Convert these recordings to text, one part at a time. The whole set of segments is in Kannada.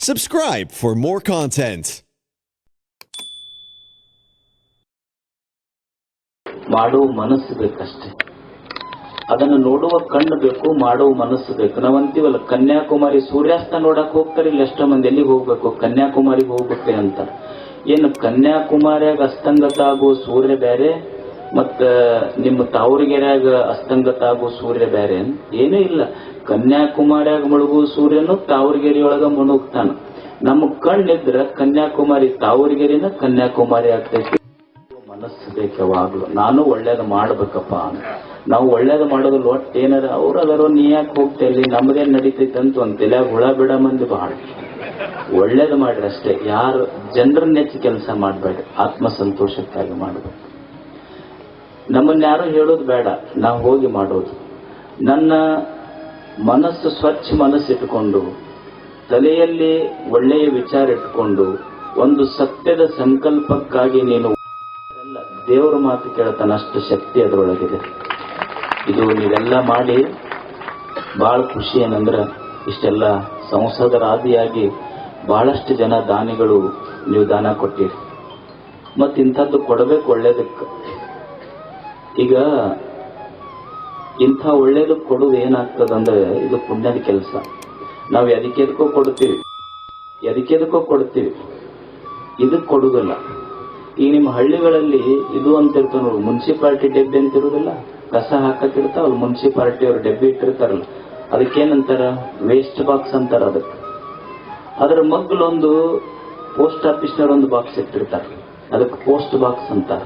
Subscribe for more content. ಮಾಡುವ ಮನಸ್ಸು ಬೇಕಷ್ಟೇ. ಅದನ್ನು ನೋಡುವ ಕಣ್ಣು ಬೇಕು ಮಾಡುವ ಮನಸ್ಸು ಬೇಕು. ನಾವಂತೀವಲ್ಲ, ಕನ್ಯಾಕುಮಾರಿ ಸೂರ್ಯಾಸ್ತ ನೋಡಕ್ ಹೋಗ್ತಾರೆ, ಇಲ್ಲಿ ಎಷ್ಟೋ ಮಂದಿ ಎಲ್ಲಿಗೆ ಹೋಗ್ಬೇಕು? ಕನ್ಯಾಕುಮಾರಿಗೆ ಹೋಗುತ್ತೆ ಅಂತ. ಏನು ಕನ್ಯಾಕುಮಾರಿಯಾಗ ಅಸ್ತಂಗತ ಆಗೋ ಸೂರ್ಯ ಬೇರೆ ಮತ್ತ ನಿಮ್ಮ ತಾವರಿಗೆರೆಯಾಗ ಅಸ್ತಂಗತ ಆಗೋ ಸೂರ್ಯ ಬೇರೆ ಏನೂ? ಇಲ್ಲ. ಕನ್ಯಾಕುಮಾರಿಯಾಗ ಮುಳುಗೋ ಸೂರ್ಯನು ತಾವರಿಗೆರೆಯೊಳಗ ಮುಳುಗ್ತಾನ. ನಮ್ಮ ಕಣ್ಣಿದ್ರ ಕನ್ಯಾಕುಮಾರಿ ತಾವರಿಗೆರಿನ ಕನ್ಯಾಕುಮಾರಿ ಆಗ್ತೈತಿ. ಮನಸ್ಸು ಬೇಕು ನಾನು ಒಳ್ಳೇದು ಮಾಡ್ಬೇಕಪ್ಪ ಅಂತ. ನಾವು ಒಳ್ಳೇದು ಮಾಡೋದಿಲ್ಲ ಒಟ್ಟು ಏನಾರ ಅವ್ರು ಅದಾರೋ ನೀ ಯಾಕೆ ಹೋಗ್ತಾ ಇಲ್ಲಿ ನಮ್ದೇನ್ ನಡೀತೈತೆ ಅಂತ ಒಂದ್ ಹುಳ ಬಿಡ ಮಂದಿ ಬಹಳ. ಒಳ್ಳೇದು ಮಾಡ್ರಿ ಅಷ್ಟೇ. ಯಾರು ಜನರ ನೆಚ್ಚಿ ಕೆಲಸ ಮಾಡಬೇಡಿ ಆತ್ಮ ಸಂತೋಷಕ್ಕಾಗಿ ಮಾಡಬೇಕು. ನಮ್ಮನ್ನ ಯಾರು ಹೇಳೋದು ಬೇಡ. ನಾವು ಹೋಗಿ ಮಾಡೋದು. ನನ್ನ ಮನಸ್ಸು ಸ್ವಚ್ಛ ಮನಸ್ಸಿಟ್ಟುಕೊಂಡು, ತಲೆಯಲ್ಲಿ ಒಳ್ಳೆಯ ವಿಚಾರ ಇಟ್ಟುಕೊಂಡು, ಒಂದು ಸತ್ಯದ ಸಂಕಲ್ಪಕ್ಕಾಗಿ ನೀನು ದೇವರ ಮಾತು ಕೇಳ್ತಾನ ಅಷ್ಟು ಶಕ್ತಿ ಅದರೊಳಗಿದೆ. ಇದು ನೀವೆಲ್ಲ ಮಾಡಿ ಬಹಳ ಖುಷಿ ಏನಂದ್ರೆ ಇಷ್ಟೆಲ್ಲ ಸಂಸದರಾದಿಯಾಗಿ ಬಹಳಷ್ಟು ಜನ ದಾನಿಗಳು ನೀವು ದಾನ ಕೊಟ್ಟಿರಿ. ಮತ್ತಿಂಥದ್ದು ಕೊಡಬೇಕು ಒಳ್ಳೇದಕ್ಕೆ. ಈಗ ಇಂಥ ಒಳ್ಳೇದು ಕೊಡುವುದು ಏನಾಗ್ತದಂದ್ರೆ ಇದು ಪುಣ್ಯದ ಕೆಲಸ. ನಾವು ಎದಕ್ಕೆದಕ್ಕೋ ಕೊಡ್ತೀವಿ ಎದಕ್ಕೆದಕ್ಕೋ ಕೊಡ್ತೀವಿ ಇದಕ್ಕೆ ಕೊಡುವುದಿಲ್ಲ ಈಗ ನಿಮ್ಮ ಹಳ್ಳಿಗಳಲ್ಲಿ ಇದು ಅಂತ ಇರ್ತಾವ ನೋಡಿ, ಮುನ್ಸಿಪಾಲ್ಟಿ ಡಬ್ಬಿ ಅಂತ ಇರುವುದಿಲ್ಲ ಕಸ ಅವ್ರು ಮುನ್ಸಿಪಾಲ್ಟಿ ಅವ್ರು ಡಬ್ಬಿ ಇಟ್ಟಿರ್ತಾರಲ್ಲ. ಅದಕ್ಕೇನಂತಾರ? ವೇಸ್ಟ್ ಬಾಕ್ಸ್ ಅಂತಾರ ಅದಕ್ಕೆ. ಅದರ ಮಗ್ಲೊಂದು ಪೋಸ್ಟ್ ಆಫೀಸ್ನವ್ರ ಒಂದು ಬಾಕ್ಸ್ ಇಟ್ಟಿರ್ತಾರೆ. ಅದಕ್ಕೆ ಪೋಸ್ಟ್ ಬಾಕ್ಸ್ ಅಂತಾರ.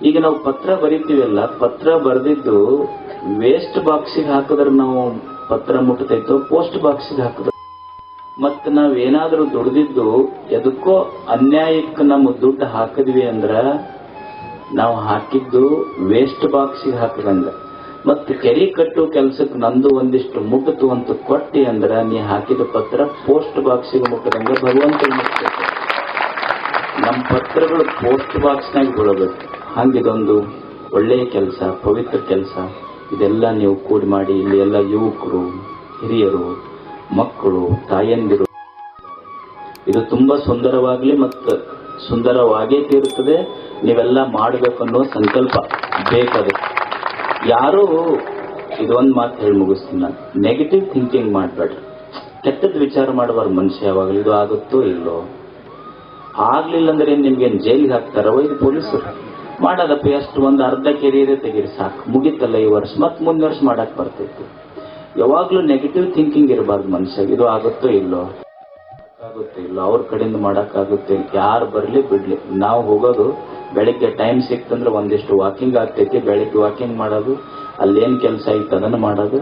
ಈಗ ನಾವು ಪತ್ರ ಬರೀತೀವಲ್ಲ, ಪತ್ರ ಬರೆದಿದ್ದು ವೇಸ್ಟ್ ಬಾಕ್ಸಿಗೆ ಹಾಕಿದ್ರೆ ನಾವು ಪತ್ರ ಮುಟ್ಟತೈತೋ ಪೋಸ್ಟ್ ಬಾಕ್ಸಿಗೆ ಹಾಕಿದ್ರು? ಮತ್ತೆ ನಾವ್ ಏನಾದ್ರೂ ದುಡ್ದಿದ್ದು ಎದಕ್ಕೋ ಅನ್ಯಾಯಕ್ಕೆ ನಮ್ಮ ದುಡ್ಡು ಹಾಕಿದ್ವಿ ಅಂದ್ರ ನಾವು ಹಾಕಿದ್ದು ವೇಸ್ಟ್ ಬಾಕ್ಸಿಗೆ ಹಾಕದಂಗ. ಮತ್ತೆ ಕೆರಿ ಕಟ್ಟು ಕೆಲಸಕ್ಕೆ ನಂದು ಒಂದಿಷ್ಟು ಮುಟ್ಟತು ಅಂತ ಕೊಟ್ಟಿ ಅಂದ್ರ ನೀ ಹಾಕಿದ ಪತ್ರ ಪೋಸ್ಟ್ ಬಾಕ್ಸಿಗೆ ಮುಟ್ಟದಂಗ ಭಗವಂತ ಮುಟ್ಟ ನಮ್ಮ ಪತ್ರಗಳು ಪೋಸ್ಟ್ ಬಾಕ್ಸ್ನಾಗ ಬೀಳಬೇಕು ಹಂಗಿದೊಂದು ಒಳ್ಳೆಯ ಕೆಲಸ, ಪವಿತ್ರ ಕೆಲಸ, ಇದೆಲ್ಲ ನೀವು ಕೂಡಿ ಮಾಡಿ ಇಲ್ಲಿ ಎಲ್ಲ ಯುವಕರು, ಹಿರಿಯರು, ಮಕ್ಕಳು, ತಾಯಂದಿರು. ಇದು ತುಂಬಾ ಸುಂದರವಾಗಲಿ ಮತ್ತು ಸುಂದರವಾಗೇ ತೀರುತ್ತದೆ. ನೀವೆಲ್ಲ ಮಾಡಬೇಕನ್ನೋ ಸಂಕಲ್ಪ ಬೇಕದು. ಯಾರು ಇದೊಂದು ಮಾತು ಹೇಳಿ ಮುಗಿಸ್ತೀನಿ ನಾನು. ನೆಗೆಟಿವ್ ಥಿಂಕಿಂಗ್ ಮಾಡಬೇಡ್ರಿ. ಕೆಟ್ಟದ್ದು ವಿಚಾರ ಮಾಡುವಾರ ಮನುಷ್ಯ ಯಾವಾಗಲೂ ಇದು ಆಗುತ್ತೋ ಇಲ್ಲೋ ಆಗ್ಲಿಲ್ಲ ಅಂದ್ರೆ ಏನ್ ನಿಮ್ಗೇನ್ ಜೈಲಿಗೆ ಹಾಕ್ತಾರೋ ಇದು ಪೊಲೀಸರು. ಮಾಡೋದಪ್ಪ ಎಷ್ಟು ಒಂದು ಅರ್ಧ ಕೆರಿಯರ್ ತೆಗೀರಿ ಸಾಕು. ಮುಗಿತಲ್ಲ ಈ ವರ್ಷ. ಮತ್ತೆ ಮುಂದಿನ ವರ್ಷ ಮಾಡಕ್ ಬರ್ತೈತಿ. ಯಾವಾಗ್ಲೂ ನೆಗೆಟಿವ್ ಥಿಂಕಿಂಗ್ ಇರಬಾರ್ದು ಮನುಷ್ಯ. ಇದು ಆಗುತ್ತೋ ಇಲ್ಲೋ ಆಗುತ್ತೆ ಇಲ್ಲ ಅವ್ರ ಕಡೆಯಿಂದ ಮಾಡಕ್ ಆಗುತ್ತೆ ಯಾರು ಬರಲಿ ಬಿಡ್ಲಿ. ನಾವು ಹೋಗೋದು ಬೆಳಿಗ್ಗೆ ಟೈಮ್ ಸಿಕ್ತಂದ್ರೆ ಒಂದಿಷ್ಟು ವಾಕಿಂಗ್ ಆಗ್ತೈತಿ. ಬೆಳಿಗ್ಗೆ ವಾಕಿಂಗ್ ಮಾಡೋದು, ಅಲ್ಲೇನು ಕೆಲಸ ಐತೆ ಅದನ್ನು ಮಾಡೋದು.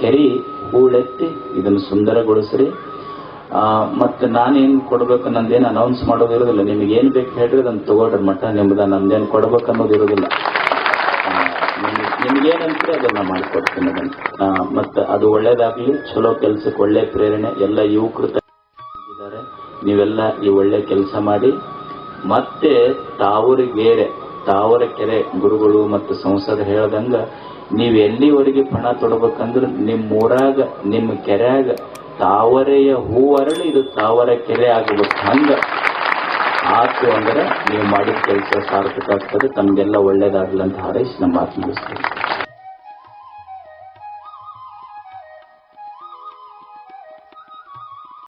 ಕೆರಿ, ಹೂಳೆತ್ತಿ, ಇದನ್ನು ಸುಂದರಗೊಳಿಸ್ರಿ. ಮತ್ತೆ ನಾನೇನ್ ಕೊಡ್ಬೇಕು ನಂದೇನು ಅನೌನ್ಸ್ ಮಾಡೋದಿರೋದಿಲ್ಲ ನಿಮ್ಗೆ ಏನ್ ಬೇಕು ಹೇಳ್ರಿ ಅದನ್ನ ತಗೊಳ್ರಿ ಮಟ್ಟ ನಿಮ್ದ, ನಂದೇನು ಕೊಡ್ಬೇಕು ಅನ್ನೋದು ಇರೋದಿಲ್ಲ. ನಿಮ್ಗೇನಂದ್ರೆ ಅದನ್ನ ಮಾಡ್ಕೊಡ್ತೀನಿ ಅದನ್ನ. ಮತ್ತು ಅದು ಒಳ್ಳೇದಾಗ್ಲಿ, ಚಲೋ ಕೆಲ್ಸಕ್ಕೆ ಒಳ್ಳೆ ಪ್ರೇರಣೆ, ಎಲ್ಲ ಯುವಕರು ನೀವೆಲ್ಲ ಈ ಒಳ್ಳೆ ಕೆಲಸ ಮಾಡಿ, ಮತ್ತೆ ತಾವೂರಿಗೆ ತಾವರ ಕೆರೆ ಗುರುಗಳು ಮತ್ತು ಸಂಸದ ಹೇಳದಂಗ, ನೀವು ಎಲ್ಲಿವರೆಗೆ ಪಣ ತೊಡಬೇಕಂದ್ರೆ ನಿಮ್ಮ ಊರಾಗ ನಿಮ್ಮ ಕೆರೆಯಾಗ ತಾವರೆಯ ಹೂ ಅರಳಿ ಇದು ತಾವರ ಕೆರೆ ಆಗಬೇಕು. ಹಂಗ ಆತು ಅಂದ್ರೆ ನೀವು ಮಾಡಿದ ಕೆಲಸ ಸಾರ್ಥಕ ಆಗ್ತದೆ, ತಮಗೆಲ್ಲ ಒಳ್ಳೇದಾಗಲಂತ ಅಂತ ಹಾರೈಸಿ ನಮ್ಮ ಮಾತು